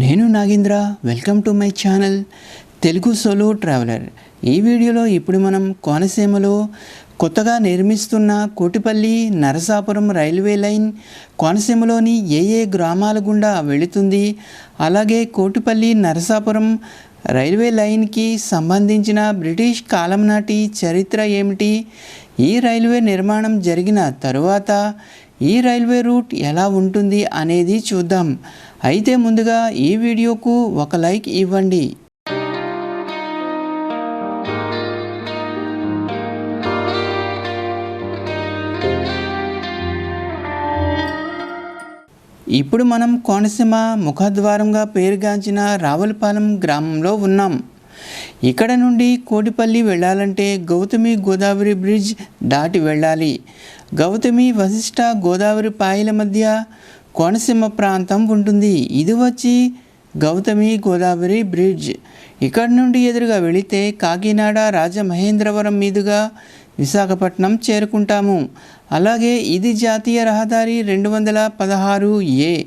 నేను Nagendra welcome to my channel Telugu solo traveller. ఈ వీడియోలో ఇప్పుడు మనం కోనసీమలో కొత్తగా నిర్మిస్తున్న కోటిపల్లి నరసాపురం రైల్వే లైన్ కోనసీమలోని ఏ ఏ గ్రామాల గుండా వెళుతుంది అలాగే కోటిపల్లి నరసాపురం రైల్వే లైన్కి సంబంధించిన బ్రిటిష్ కాలం నాటి చరిత్ర ఏమిటి ఈ రైల్వే నిర్మాణం జరిగిన తరువాత ఈ రైల్వే రూట్ ఎలా ఉంటుంది అనేది చూద్దాం. అయితే ముందుగా ఈ వీడియోకు ఒక లైక్ ఇవ్వండి. ఇప్పుడు మనం కోనసీమ ముఖద్వారంగా పేరుగాంచిన రావులపాలెం గ్రామంలో ఉన్నాం. ఇక్కడ నుండి కోటిపల్లి వెళ్ళాలంటే గౌతమి గోదావరి బ్రిడ్జ్ దాటి వెళ్ళాలి. గౌతమి వశిష్ట గోదావరి పాయల మధ్య కోనసీమ ప్రాంతం ఉంటుంది. ఇది వచ్చి గౌతమి గోదావరి బ్రిడ్జ్. ఇక్కడ నుండి ఎదురుగా వెళితే కాకినాడ రాజమహేంద్రవరం మీదుగా విశాఖపట్నం చేరుకుంటాము. అలాగే ఇది జాతీయ రహదారి రెండు వందల పదహారు ఏ.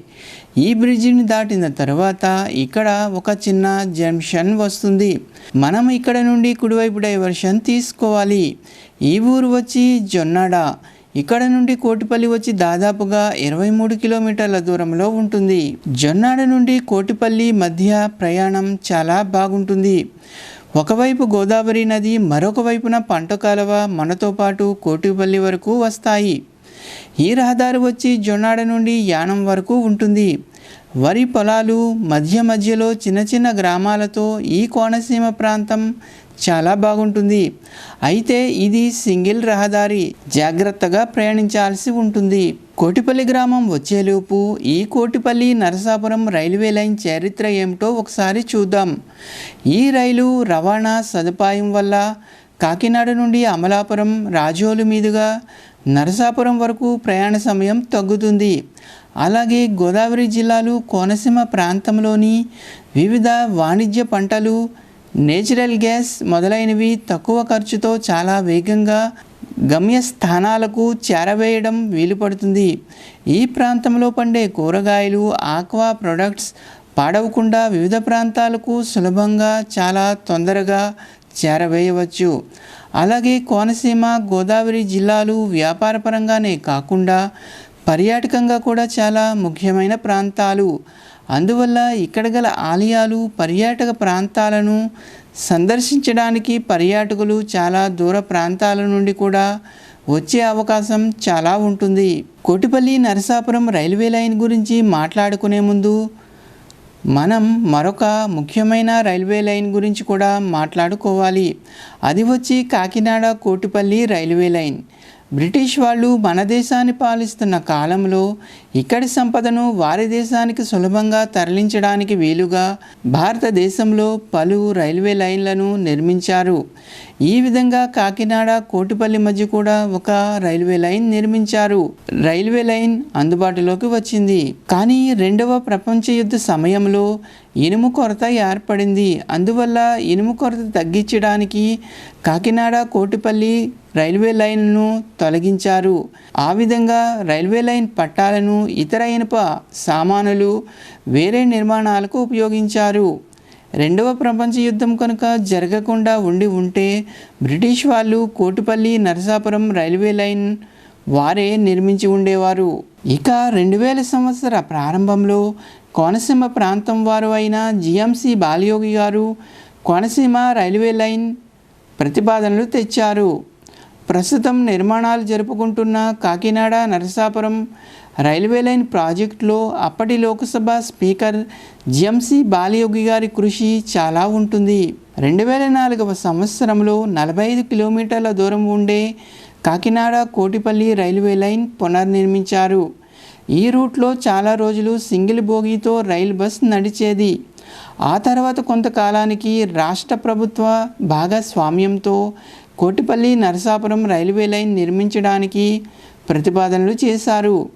ఈ బ్రిడ్జిని దాటిన తర్వాత ఇక్కడ ఒక చిన్న జంక్షన్ వస్తుంది. మనం ఇక్కడ నుండి కుడివైపు డైవర్షన్ తీసుకోవాలి. ఈ ఊరు వచ్చి జొన్నాడ. ఇక్కడ నుండి కోటిపల్లి వచ్చి దాదాపుగా ఇరవై మూడు కిలోమీటర్ల దూరంలో ఉంటుంది. జొన్నాడ నుండి కోటిపల్లి మధ్య ప్రయాణం చాలా బాగుంటుంది. ఒకవైపు గోదావరి నది మరొక వైపున పంట కాలువ మనతో పాటు కోటిపల్లి వరకు వస్తాయి. ఈ రహదారి వచ్చి జొన్నాడ నుండి యానం వరకు ఉంటుంది. వరి పొలాలు మధ్య మధ్యలో చిన్న చిన్న గ్రామాలతో ఈ కోనసీమ ప్రాంతం చాలా బాగుంటుంది. అయితే ఇది సింగిల్ రహదారి. జాగ్రత్తగా ప్రయాణించాల్సి ఉంటుంది. కోటిపల్లి గ్రామం వచ్చేలోపు ఈ కోటిపల్లి నరసాపురం రైల్వే లైన్ చరిత్ర ఏమిటో ఒకసారి చూద్దాం. ఈ రైలు రవాణా సదుపాయం వల్ల కాకినాడ నుండి అమలాపురం రాజోలు మీదుగా నరసాపురం వరకు ప్రయాణ సమయం తగ్గుతుంది. అలాగే గోదావరి జిల్లాలు కోనసీమ ప్రాంతంలోని వివిధ వాణిజ్య పంటలు నేచురల్ గ్యాస్ మొదలైనవి తక్కువ ఖర్చుతో చాలా వేగంగా గమ్యస్థానాలకు చేరవేయడం వీలుపడుతుంది. ఈ ప్రాంతంలో పండే కూరగాయలు ఆక్వా ప్రొడక్ట్స్ పాడవకుండా వివిధ ప్రాంతాలకు సులభంగా చాలా తొందరగా చేరవేయవచ్చు. అలాగే కోనసీమ గోదావరి జిల్లాలు వ్యాపారపరంగానే కాకుండా పర్యాటకంగా కూడా చాలా ముఖ్యమైన ప్రాంతాలు. అందువల్ల ఇక్కడ గల ఆలయాలు పర్యాటక ప్రాంతాలను సందర్శించడానికి పర్యాటకులు చాలా దూర ప్రాంతాల నుండి కూడా వచ్చే అవకాశం చాలా ఉంటుంది. కోటిపల్లి నరసాపురం రైల్వే లైన్ గురించి మాట్లాడుకునే ముందు మనం మరొక ముఖ్యమైన రైల్వే లైన్ గురించి కూడా మాట్లాడుకోవాలి. అది వచ్చి Kakinada Kotipalli railway line. British వాళ్ళు మన దేశాన్ని పాలిస్తున్న కాలంలో ఇక్కడి సంపదను వారి దేశానికి సులభంగా తరలించడానికి వీలుగా భారతదేశంలో పలు రైల్వే లైన్లను నిర్మించారు. ఈ విధంగా కాకినాడ కోటిపల్లి మధ్య కూడా ఒక రైల్వే లైన్ నిర్మించారు. రైల్వే లైన్ అందుబాటులోకి వచ్చింది. కానీ రెండవ ప్రపంచ యుద్ధ సమయంలో ఇనుము కొరత ఏర్పడింది. అందువల్ల ఇనుము కొరత తగ్గించడానికి కాకినాడ కోటిపల్లి రైల్వే లైన్ను తొలగించారు. ఆ విధంగా రైల్వే లైన్ పట్టాలను ఇతర ఇనుప సామానులు వేరే నిర్మాణాలకు ఉపయోగించారు. రెండవ ప్రపంచ యుద్ధం కనుక జరగకుండా ఉండి ఉంటే బ్రిటిష్ వాళ్ళు కోటిపల్లి నరసాపురం రైల్వే లైన్ వారే నిర్మించి ఉండేవారు. ఇక రెండు వేల సంవత్సర ప్రారంభంలో కోనసీమ ప్రాంతం వారు అయిన జిఎంసి బాలయోగి గారు కోనసీమ రైల్వే లైన్ ప్రతిపాదనలు తెచ్చారు. ప్రస్తుతం నిర్మాణాలు జరుపుకుంటున్న కాకినాడ నరసాపురం రైల్వే లైన్ ప్రాజెక్టులో అప్పటి లోక్సభ స్పీకర్ జిఎంసి బాలయోగి గారి కృషి చాలా ఉంటుంది. రెండు వేల నాలుగవ సంవత్సరంలో నలభై ఐదు కిలోమీటర్ల దూరం ఉండే కాకినాడ కోటిపల్లి రైల్వే లైన్ పునర్నిర్మించారు. ఈ రూట్లో చాలా రోజులు సింగిల్ బోగీతో రైలు బస్ నడిచేది. ఆ తర్వాత కొంతకాలానికి రాష్ట్ర ప్రభుత్వ భాగస్వామ్యంతో కోటిపల్లి నరసాపురం రైల్వే లైన్ నిర్మించడానికి ప్రతిపాదనలు చేశారు.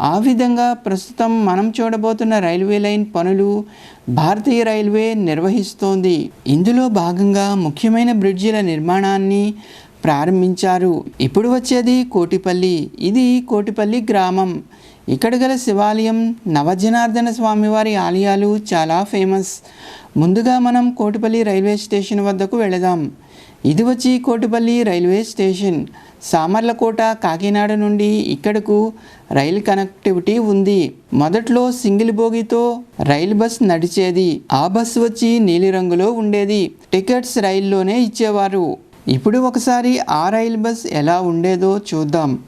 ఆ విధంగా ప్రస్తుతం మనం చూడబోతున్న రైల్వే లైన్ పనులు భారతీయ రైల్వే నిర్వహిస్తోంది. ఇందులో భాగంగా ముఖ్యమైన బ్రిడ్జిల నిర్మాణాన్ని ప్రారంభించారు. ఇప్పుడు వచ్చేది కోటిపల్లి. ఇది కోటిపల్లి గ్రామం. ఇక్కడ గల శివాలయం నవజనార్దన స్వామివారి ఆలయాలు చాలా ఫేమస్. ముందుగా మనం కోటిపల్లి రైల్వే స్టేషన్ వద్దకు వెళదాం. ఇది వచ్చి కోటిపల్లి రైల్వే స్టేషన్. సామర్లకోట కాకినాడ నుండి ఇక్కడకు రైలు కనెక్టివిటీ ఉంది. మొదట్లో సింగిల్ బోగితో రైలు బస్ నడిచేది. ఆ బస్ వచ్చి నీలిరంగులో ఉండేది. టికెట్స్ రైల్లోనే ఇచ్చేవారు. ఇప్పుడు ఒకసారి ఆ రైలు బస్ ఎలా ఉండేదో చూద్దాం.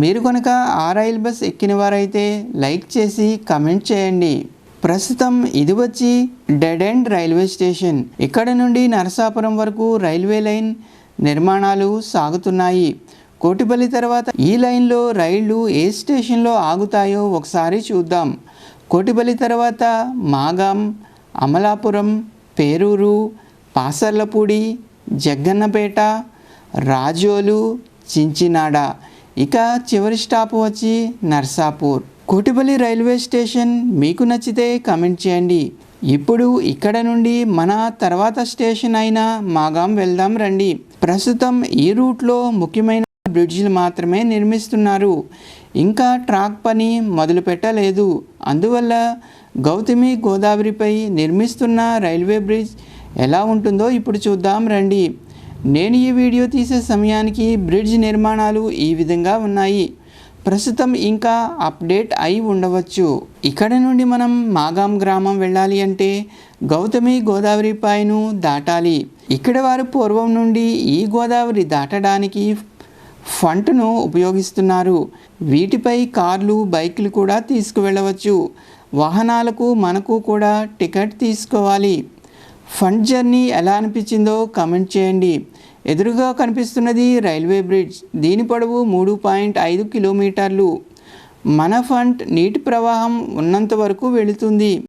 మీరు కనుక ఆ రైల్ బస్ ఎక్కిన వారైతే లైక్ చేసి కమెంట్ చేయండి. ప్రస్తుతం ఇది వచ్చి డెడ్ ఎండ్ రైల్వే స్టేషన్. ఇక్కడ నుండి నరసాపురం వరకు రైల్వే లైన్ నిర్మాణాలు సాగుతున్నాయి. కోటిపల్లి తర్వాత ఈ లైన్లో రైళ్ళు ఏ స్టేషన్లో ఆగుతాయో ఒకసారి చూద్దాం. కోటిపల్లి తర్వాత మాగాం అమలాపురం పేరూరు పాసర్లపూడి జగ్గన్నపేట రాజోలు చించినాడ. ఇక చివరి స్టాప్ వచ్చి నర్సాపూర్. కోటిపల్లి రైల్వే స్టేషన్ మీకు నచ్చితే కమెంట్ చేయండి. ఇప్పుడు ఇక్కడ నుండి మన తర్వాత స్టేషన్ అయిన మాగాం వెళ్దాం రండి. ప్రస్తుతం ఈ రూట్లో ముఖ్యమైన బ్రిడ్జిలు మాత్రమే నిర్మిస్తున్నారు. ఇంకా ట్రాక్ పని మొదలు పెట్టలేదు. అందువల్ల గౌతమి గోదావరిపై నిర్మిస్తున్న రైల్వే బ్రిడ్జ్ ఎలా ఉంటుందో ఇప్పుడు చూద్దాం రండి. నేను ఈ వీడియో తీసే సమయానికి బ్రిడ్జ్ నిర్మాణాలు ఈ విధంగా ఉన్నాయి. ప్రస్తుతం ఇంకా అప్డేట్ అయి ఉండవచ్చు. ఇక్కడ నుండి మనం మాగాం గ్రామం వెళ్ళాలి అంటే గౌతమి గోదావరి పాయను దాటాలి. ఇక్కడ వారు పూర్వం నుండి ఈ గోదావరి దాటడానికి ఫంట్ను ఉపయోగిస్తున్నారు. వీటిపై కార్లు బైకులు కూడా తీసుకువెళ్ళవచ్చు. వాహనాలకు మనకు కూడా టికెట్ తీసుకోవాలి. ఫండ్ జర్నీ ఎలా అనిపించిందో కమెంట్ చేయండి. ఎదురుగా కనిపిస్తున్నది రైల్వే బ్రిడ్జ్. దీని పొడవు మూడు పాయింట్ ఐదు కిలోమీటర్లు. మన ఫంట్ నీటి ప్రవాహం ఉన్నంత వరకు వెళుతుంది.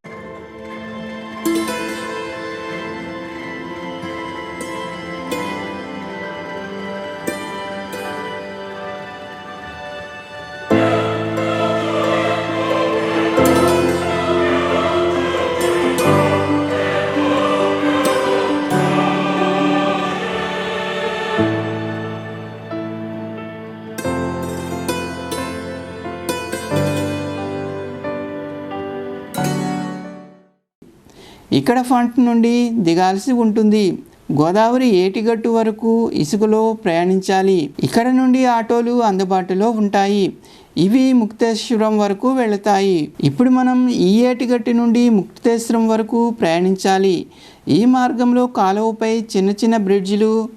ఇక్కడ ఫంట్ నుండి దిగాల్సి ఉంటుంది. గోదావరి ఏటిగట్టు వరకు ఇసుకలో ప్రయాణించాలి. ఇక్కడ నుండి ఆటోలు అందుబాటులో ఉంటాయి. ఇవి ముక్తేశ్వరం వరకు వెళతాయి. ఇప్పుడు మనం ఈ ఏటిగట్టి నుండి ముక్తేశ్వరం వరకు ప్రయాణించాలి. ఈ మార్గంలో కాలువపై చిన్న చిన్న బ్రిడ్జిలు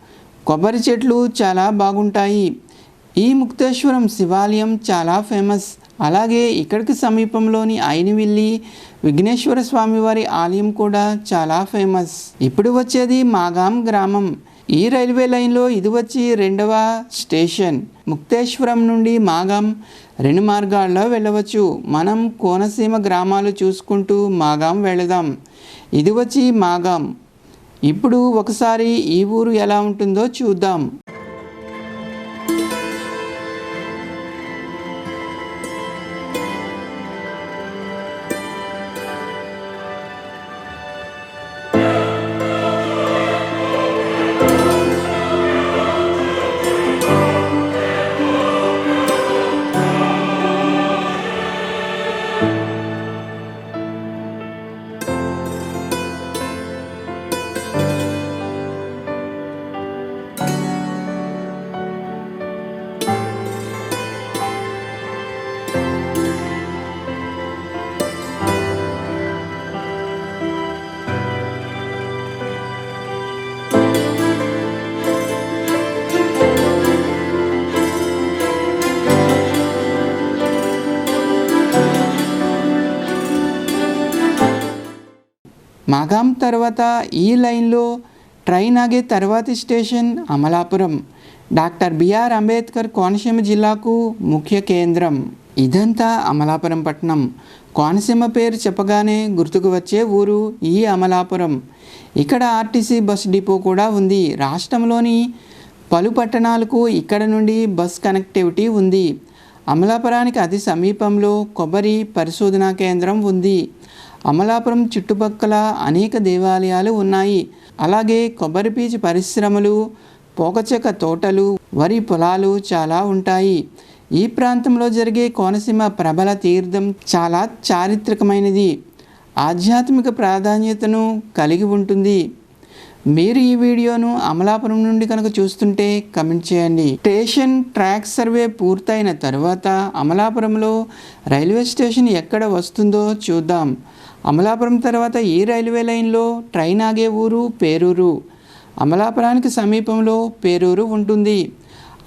కొబ్బరి చెట్లు చాలా బాగుంటాయి. ఈ ముక్తేశ్వరం శివాలయం చాలా ఫేమస్. అలాగే ఇక్కడికి సమీపంలోని అయినవిల్లి విఘ్నేశ్వర స్వామివారి ఆలయం కూడా చాలా ఫేమస్. ఇప్పుడు వచ్చేది మాగాం గ్రామం. ఈ రైల్వే లైన్లో ఇది వచ్చి రెండవ స్టేషన్. ముక్తేశ్వరం నుండి మాగాం రెండు మార్గాల్లో వెళ్ళవచ్చు. మనం కోనసీమ గ్రామాలు చూసుకుంటూ మాగాం వెళదాం. ఇది వచ్చి మాగాం. ఇప్పుడు ఒకసారి ఈ ఊరు ఎలా ఉంటుందో చూద్దాం. మాగాం తర్వాత ఈ లైన్లో ట్రైన్ ఆగే తర్వాతి station Amalapuram. Doctor B R Ambedkar Konaseema జిల్లాకు ముఖ్య కేంద్రం. ఇదంతా అమలాపురం పట్టణం కోనసీమ పేరు చెప్పగానే గుర్తుకు వచ్చే ఊరు ఈ అమలాపురం. ఇక్కడ ఆర్టీసీ బస్ డిపో కూడా ఉంది. రాష్ట్రంలోని పలు పట్టణాలకు ఇక్కడ నుండి బస్ కనెక్టివిటీ ఉంది. అమలాపురానికి అతి సమీపంలో కొబ్బరి పరిశోధనా కేంద్రం ఉంది. అమలాపురం చుట్టుపక్కల అనేక దేవాలయాలు ఉన్నాయి. అలాగే కొబ్బరి పీచు పరిశ్రమలు పోకచెక్క తోటలు వరి పొలాలు చాలా ఉంటాయి. ఈ ప్రాంతంలో జరిగే కోనసీమ ప్రబల తీర్థం చాలా చారిత్రకమైనది. ఆధ్యాత్మిక ప్రాధాన్యతను కలిగి ఉంటుంది. మీరు ఈ వీడియోను అమలాపురం నుండి కనుక చూస్తుంటే కమెంట్ చేయండి. స్టేషన్ ట్రాక్ సర్వే పూర్తయిన తర్వాత అమలాపురంలో రైల్వే స్టేషన్ ఎక్కడ వస్తుందో చూద్దాం. అమలాపురం తర్వాత ఈ రైల్వే లైన్లో ట్రైన్ ఆగే ఊరు పేరూరు? అమలాపురానికి సమీపంలో పేరూరు ఉంటుంది.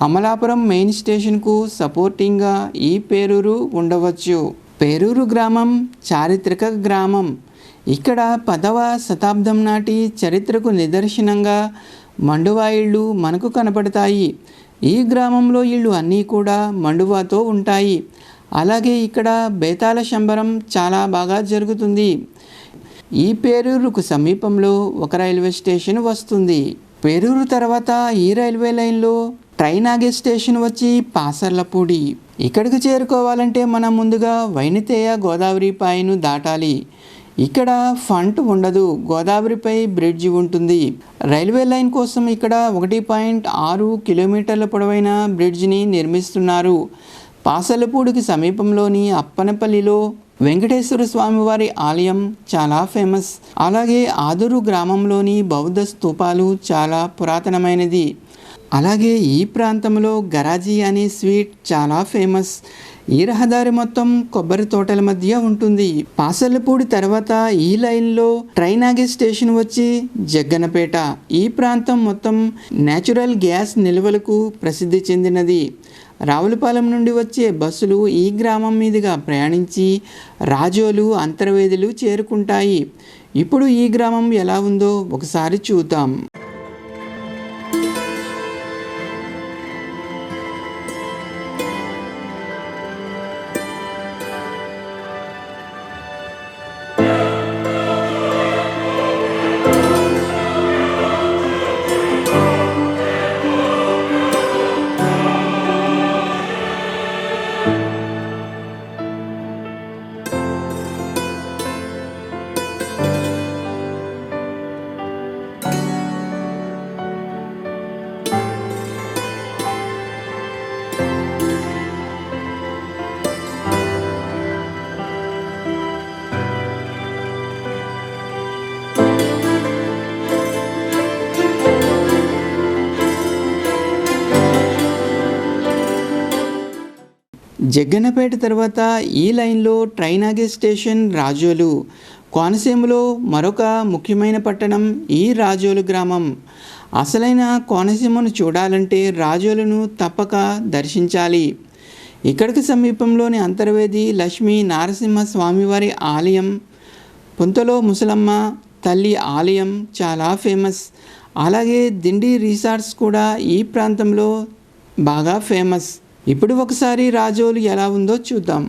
అమలాపురం మెయిన్ స్టేషన్కు సపోర్టింగ్గా ఈ పేరూరు ఉండవచ్చు. పేరూరు గ్రామం చారిత్రక గ్రామం. ఇక్కడ పదవ శతాబ్దం నాటి చరిత్రకు నిదర్శనంగా మండువా ఇళ్ళు మనకు కనపడతాయి. ఈ గ్రామంలో ఇళ్ళు అన్నీ కూడా మండువాతో ఉంటాయి. అలాగే ఇక్కడ బేతాళ శంబరం చాలా బాగా జరుగుతుంది. ఈ పేరూరుకు సమీపంలో ఒక రైల్వే స్టేషన్ వస్తుంది. పేరూరు తర్వాత ఈ రైల్వే లైన్లో ట్రైన్ ఆగే స్టేషన్ వచ్చి పాసర్లపూడి. ఇక్కడికి చేరుకోవాలంటే మనం ముందుగా వైనితేయ గోదావరి పాయను దాటాలి. ఇక్కడ ఫంట్ ఉండదు. గోదావరిపై బ్రిడ్జి ఉంటుంది. రైల్వే లైన్ కోసం ఇక్కడ ఒకటి పాయింట్ ఆరు కిలోమీటర్ల పొడవైన బ్రిడ్జిని నిర్మిస్తున్నారు. పాసలపూడికి సమీపంలోని అప్పనపల్లిలో వెంకటేశ్వర స్వామివారి ఆలయం చాలా ఫేమస్. అలాగే ఆదురు గ్రామంలోని బౌద్ధ స్తూపాలు చాలా పురాతనమైనది. అలాగే ఈ ప్రాంతంలో గరాజీ అనే స్వీట్ చాలా ఫేమస్. ఈ రహదారి మొత్తం కొబ్బరి తోటల మధ్య ఉంటుంది. పాసల్లపూడి తర్వాత ఈ లైన్లో ట్రైన్ ఆగే స్టేషన్ వచ్చి జగ్గనపేట. ఈ ప్రాంతం మొత్తం నేచురల్ గ్యాస్ నిల్వలకు ప్రసిద్ధి చెందినది. రావులపాలెం నుండి వచ్చే బస్సులు ఈ గ్రామం మీదుగా ప్రయాణించి రాజోలు అంతర్వేదులు చేరుకుంటాయి. ఇప్పుడు ఈ గ్రామం ఎలా ఉందో ఒకసారి చూద్దాం. జగ్గన్నపేట తర్వాత ఈ లైన్లో ట్రైన్ ఆగే స్టేషన్ రాజోలు. కోనసీమలో మరొక ముఖ్యమైన పట్టణం ఈ రాజోలు గ్రామం. అసలైన కోనసీమను చూడాలంటే రాజోలను తప్పక దర్శించాలి. ఇక్కడికి సమీపంలోని అంతర్వేది లక్ష్మీ నారసింహ స్వామివారి ఆలయం పుంతలో ముసలమ్మ తల్లి ఆలయం చాలా ఫేమస్. అలాగే దిండి రిసార్ట్స్ కూడా ఈ ప్రాంతంలో బాగా ఫేమస్. ఇప్పుడు ఒకసారి రాజోలు ఎలా ఉందో చూద్దాం.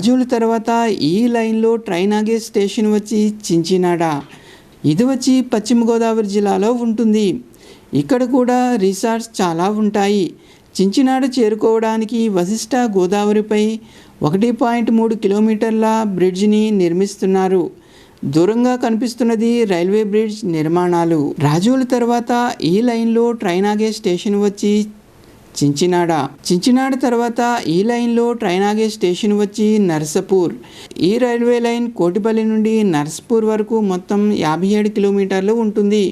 రాజోలు తర్వాత ఈ లైన్లో ట్రైన్ ఆగే స్టేషన్ వచ్చి చించినాడ. ఇది వచ్చి పశ్చిమ గోదావరి జిల్లాలో ఉంటుంది. ఇక్కడ కూడా రిసార్ట్స్ చాలా ఉంటాయి. చించినాడ చేరుకోవడానికి వశిష్ట గోదావరిపై ఒకటి పాయింట్ మూడు కిలోమీటర్ల బ్రిడ్జిని నిర్మిస్తున్నారు. దూరంగా కనిపిస్తున్నది రైల్వే బ్రిడ్జ్ నిర్మాణాలు. రాజుల తర్వాత ఈ లైన్లో ట్రైన్ ఆగే స్టేషన్ వచ్చి చించినాడ. చించినాడ తర్వాత ఈ లైన్లో ట్రైన్ ఆగే స్టేషన్ వచ్చి నర్సపూర్. ఈ రైల్వే లైన్ కోటిపల్లి నుండి నర్సపూర్ వరకు మొత్తం యాభై ఏడు కిలోమీటర్లు ఉంటుంది.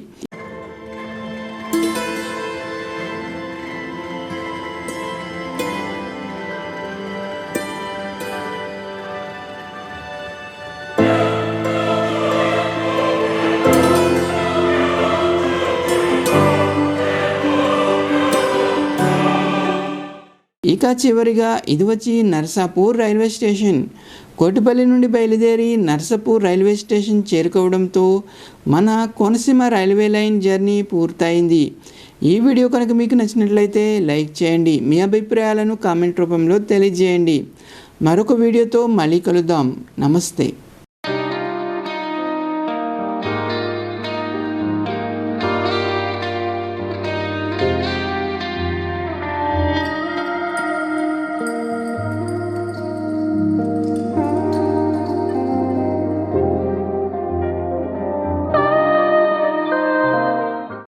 ఇంకా చివరిగా ఇది వచ్చి నర్సాపూర్ రైల్వే స్టేషన్. కోటిపల్లి నుండి బయలుదేరి నర్సాపూర్ రైల్వే స్టేషన్ చేరుకోవడంతో మన కోనసీమ రైల్వే లైన్ జర్నీ పూర్తయింది. ఈ వీడియో కనుక మీకు నచ్చినట్లయితే లైక్ చేయండి. మీ అభిప్రాయాలను కామెంట్ రూపంలో తెలియజేయండి. మరొక వీడియోతో మళ్ళీ కలుద్దాం. నమస్తే.